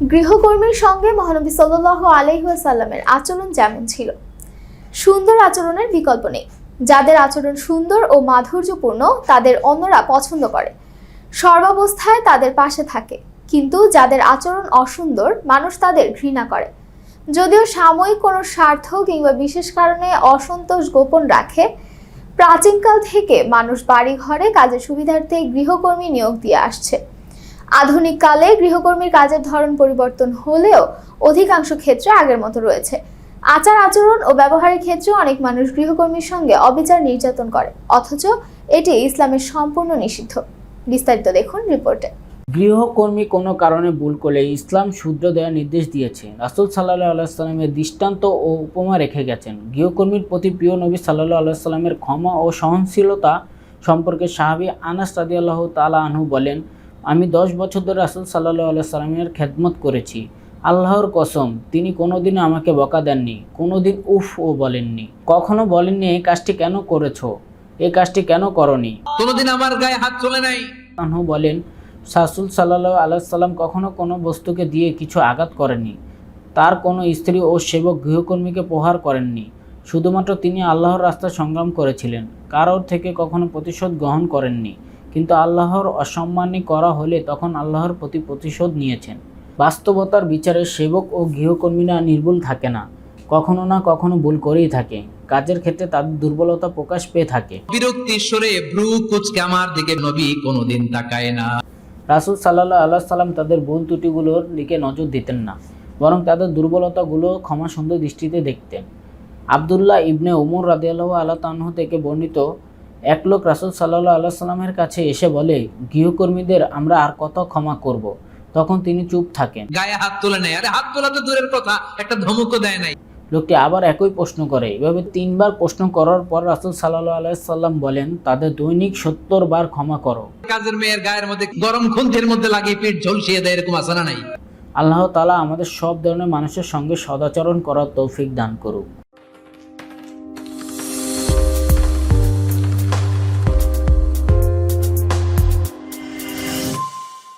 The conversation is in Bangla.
গৃহকর্মীর সঙ্গে মহানবী সাল্লাহ আলহিহাসাল্লামের আচরণ যেমন ছিল। সুন্দর আচরণের বিকল্প নেই। যাদের আচরণ সুন্দর ও মাধুর্যপূর্ণ, তাদের অন্যরা পছন্দ করে। সর্বাবস্থায় তাদের পাশে থাকে। কিন্তু যাদের আচরণ অসুন্দর, মানুষ তাদের ঘৃণা করে। যদিও সাময়িক কোনো স্বার্থ কিংবা বিশেষ কারণে অসন্তোষ গোপন রাখে, প্রাচীনকাল থেকে মানুষ বাড়ি ঘরে কাজের সুবিধার্থে গৃহকর্মী নিয়োগ দিয়ে আসছে। আধুনিক কালে গৃহকর্মীর কাজের ধরন পরিবর্তন হলেও অধিকাংশ ক্ষেত্রে আগের মতো রয়েছে। আচার আচরণ ও ব্যবহারের ক্ষেত্রে অনেক মানুষ গৃহকর্মীর সঙ্গে অবিচার নির্যাতন করে, অথচ এটি ইসলামের সম্পূর্ণ নিষিদ্ধ। বিস্তারিত দেখুন রিপোর্টে। গৃহকর্মী কোনো কারণে ভুল করলে ইসলাম শুদ্র দেওয়ার নির্দেশ দিয়েছে। রাসুল সাল্লাহ আলাইসাল্লামের দৃষ্টান্ত ও উপমা রেখে গেছেন। গৃহকর্মীর প্রতি প্রিয় নবী সাল্লাহ আলাইসাল্লামের ক্ষমা ও সহনশীলতা সম্পর্কে সাহাবি আনাস রাদিয়াল্লাহ তালা আনহু বলেন আমি দশ বছর ধরে রাসুল সাল্লাহ আলাইসাল্লামের খেদমত করেছি। আল্লাহর কসম তিনি কোনোদিন আমাকে বকা দেননি কোনোদিন উফ ও বলেননি। কখনো বলেননি এই কাজটি কেন করেছ? এই কাজটি কেন করনি? কোনোদিন আমার গায়ে হাত চলে নাই। বলেন সাসুল সাল্লাহ আলাইসাল্লাম কখনো কোনো বস্তুকে দিয়ে কিছু আঘাত করেননি। তার কোনো স্ত্রী ও সেবক গৃহকর্মীকে প্রহার করেননি। শুধুমাত্র তিনি আল্লাহর রাস্তায় সংগ্রাম করেছিলেন। কারোর থেকে কখনো প্রতিশোধ গ্রহণ করেননি। কিন্তু আল্লাহর অসম্মানী করা হলে তখন আল্লাহর প্রতি প্রতিশোধ নিয়েছেন। বাস্তবতার বিচারে সেবক ও গৃহকর্মীরা নির্ভুল থাকে না কখনো না কখনো ভুল করেই থাকে। কাজের ক্ষেত্রে তাদের দুর্বলতা প্রকাশ পেয়ে থাকে। বিরক্তি ভ্রু কুচকে আমার দিকে নবী কোনোদিন তাকায় না। রাসুল সাল্লাহ আল্লাহ সাল্লাম তাদের ভুল ত্রুটিগুলোর দিকে নজর দিতেন না বরং তাদের দুর্বলতাগুলো ক্ষমা সুন্দর দৃষ্টিতে দেখতেন। আবদুল্লাহ ইবনে উমর রাদিয়াল্লাহ আল্লাহ তানহ থেকে বর্ণিত এক লোক রাসুল সাল্লাহ আল্লাহ সাল্লামের কাছে এসে বলে গৃহকর্মীদের আমরা আর কত ক্ষমা করব। তখন তিনি চুপ থাকেন। গায়ে হাত তোলে নাই আরে হাত তোলা তো দূরের কথা একটা ধমকও দেয় নাই। লোকটি আবার একই প্রশ্ন করে। এভাবে তিনবার প্রশ্ন করার পর রাসুল সাল্লাহ আলাইসাল্লাম বলেন তাদের দৈনিক সত্তর বার ক্ষমা করো। কাজের মেয়ের গায়ের মধ্যে গরম খুন্তির মধ্যে লাগিয়ে পেট ঝলসিয়ে দেয় এরকম আসানা নাই। আল্লাহ তালা আমাদের সব ধরনের মানুষের সঙ্গে সদাচরণ করার তৌফিক দান করুক।